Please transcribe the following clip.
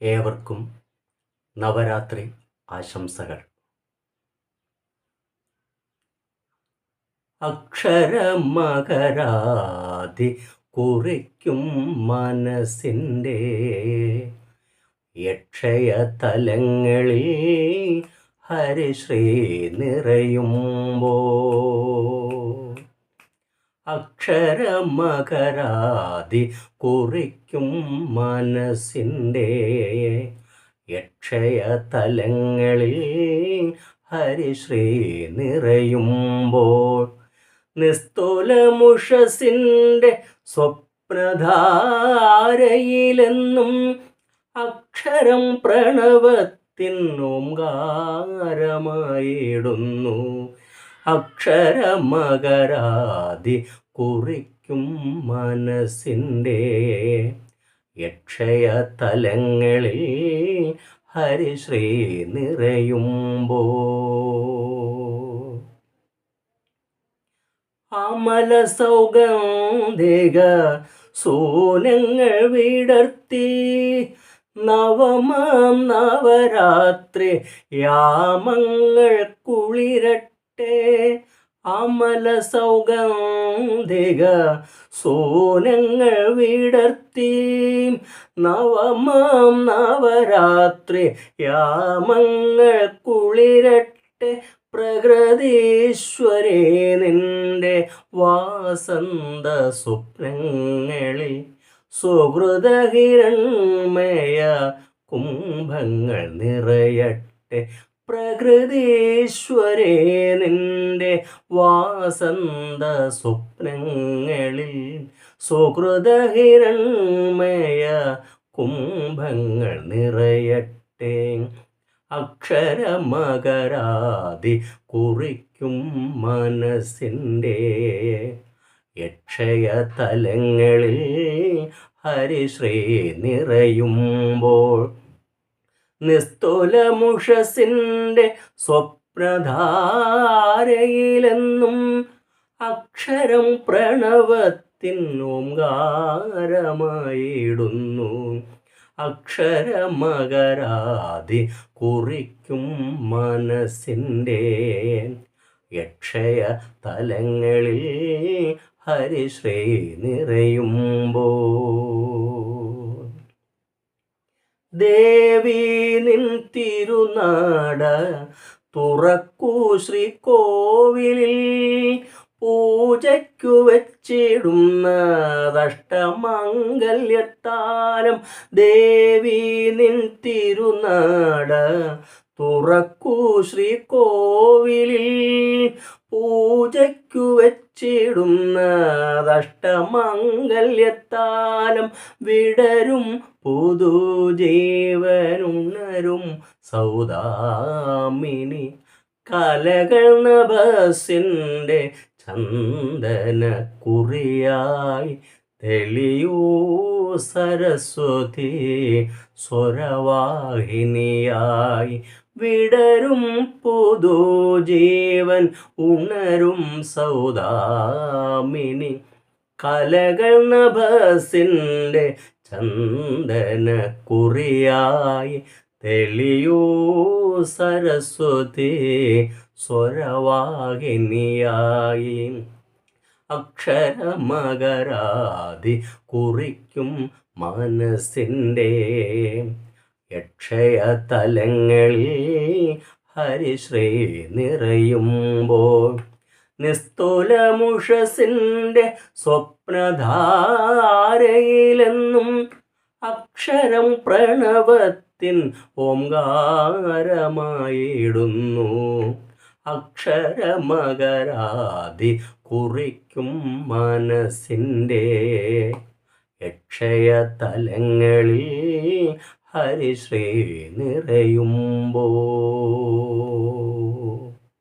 ഏവർക്കും നവരാത്രി ആശംസകൾ. അക്ഷരമകരാതി കുറിക്കും മനസ്സിന്റെ യക്ഷയ തലങ്ങളിൽ ഹരിശ്രീ നിറയുമ്പോ അക്ഷരമകരാതി കുറിക്കും മനസ്സിന്റെ യക്ഷയതലങ്ങളിൽ ഹരിശ്രീ നിറയുമ്പോൾ. നിസ്തുലമുഷസിന്റെ സ്വപ്നധാരയിലെന്നും അക്ഷരം പ്രണവത്തിൻ ഓംകാരമായിടുന്നു അക്ഷരമകരാതി കുറിക്കും മനസ്സിന്റെ യക്ഷയതലങ്ങളിൽ ഹരിശ്രീ നിറയുമ്പോ. അമല സൗഗന്ധിക സൂനങ്ങൾ വിടർത്തി നവമാം നവരാത്രി യാമങ്ങൾ കുളിരട്ടെ. അമല സൗഗന്ധിക സോനങ്ങൾ വിടർത്തി. നവമാം നവരാത്രി യാമങ്ങൾ കുളിരട്ടെ. പ്രകൃതീശ്വരേ നിന്റെ വാസന്ത സ്വപ്നങ്ങളിൽ സുഹൃതഹിരൺമയ കുംഭങ്ങൾ നിറയട്ടെ. പ്രകൃതീശ്വരേ നിന്റെ വാസന്ത സ്വപ്നങ്ങളിൽ സുഹൃതഹിരൺമയ കുംഭങ്ങൾ നിറയട്ടെ. അക്ഷരമകരാതി കുറിക്കും മനസ്സിന്റെ യക്ഷയതലങ്ങളിൽ ഹരിശ്രീ നിറയുമ്പോൾ നിസ്തുലമുഷസിന്റെ സ്വപ്നധാരയിലെന്നും അക്ഷരം പ്രണവത്തിൻ ഓംകാരമായിടുന്നു അക്ഷരമകരാതി കുറിക്കും മനസ്സിന്റെ യക്ഷയ തലങ്ങളിൽ ഹരിശ്രീ നിറയുമ്പോ ദേവി നിൻ തിരുനാട തുറക്കൂ ശ്രീകോവിലിൽ പൂജയ്ക്കു വെച്ചിടുന്ന ദഷ്ടമംഗല്യത്താലം ദേവി നിൻ തിരുനാട തുറക്കൂ ശ്രീകോവിലിൽ പൂജയ്ക്കു വച്ചിടുന്ന ദഷ്ടമംഗല്യത്താലം വിടരും പുതുജീവനുണരും സൗദാമിനി. കലകൾ നഭസിന്റെ ചന്ദന കുറിയായി തെളിയൂ സരസ്വതി സ്വരവാഹിനിയായി. വിടരും പുതുജീവൻ ഉണരും സൗദാമിനി. കലകൾ നഭസിന്റെ ചന്ദന കുറിയായി തെളിയൂ സരസ്വതി സ്വരവാഹിനിയായി. അക്ഷരമകരാതി കുറിക്കും മനസ്സിന്റെ യക്ഷയതലങ്ങളിൽ ഹരിശ്രീ നിറയുമ്പോൾ നിസ്തുലമുഷസിന്റെ സ്വപ്നധാരയിലെന്നും അക്ഷരം പ്രണവത്തിൻ ഓംകാരമായിടുന്നു. അക്ഷരമകരാതി കുറിക്കും മനസ്സിന്റെ യക്ഷയതലങ്ങളിൽ ഹരിശ്രീ നിറയുമ്പോൾ